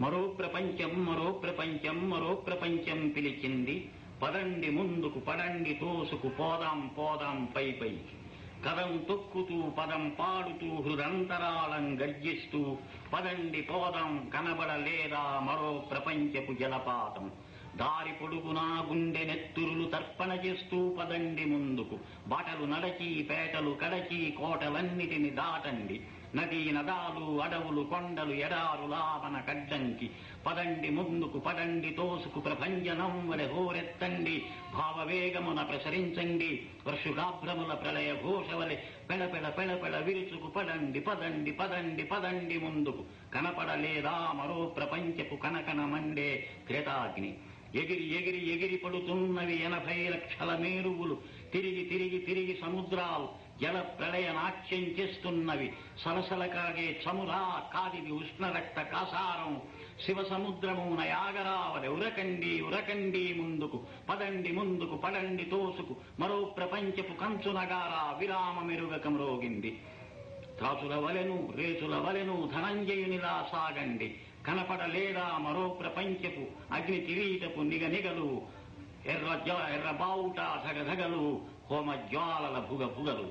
మరో ప్రపంచం మరో ప్రపంచం మరో ప్రపంచం పిలిచింది. పదండి ముందుకు పడండి తోసుకు పోదాం పోదాం పై పైకి. కదం తొక్కుతూ పదం పాడుతూ హృదంతరాళం గర్జిస్తూ పదండి పోదాం కనబడలేదా మరో ప్రపంచపు జలపాతం. దారి పొడుగునా గుండె నెత్తురులు తర్పణ చేస్తూ పదండి ముందుకు. బాటలు నడచి పేటలు కడచి కోటలన్నిటిని దాటండి. నదీ నదాలు అడవులు కొండలు ఎడారు లాపన కడ్డంకి పదండి ముందుకు పడండి తోసుకు ప్రభంజనం వలె హోరెత్తండి. భావవేగమున ప్రసరించండి. వర్షుగాభ్రముల ప్రళయ ఘోషవలె పెళపెళ పెళపెళ విరుచుకు పడండి పదండి పదండి పదండి ముందుకు. కనపడలేదా మరో ప్రపంచపు కనకన మండే క్రేతాగ్ని ఎగిరి ఎగిరి ఎగిరి పడుతున్నవి ఎనభై లక్షల మేరువులు. తిరిగి తిరిగి తిరిగి సముద్రాలు జల ప్రళయ నాట్యం చేస్తున్నవి. సలసల కాగే చమురా కాదివి ఉష్ణరక్త కాసారం. శివ సముద్రమున యాగరావలి ఉరకండి ఉరకండి ముందుకు. పదండి ముందుకు పడండి తోసుకు. మరో ప్రపంచపు కంచునగారా విరామ మెరుగక మ్రోగింది త్రాసుల వలెను రేసుల వలెను ధనంజయునిలా సాగండి. కనపడలేదా మరో ప్రపంచపు? అగ్ని కిరీటపు నిగ నిగలు ఎర్ర జ- ఎర్ర బావుట ధగధగలు హోమ జ్వాలల భుగ భుగలు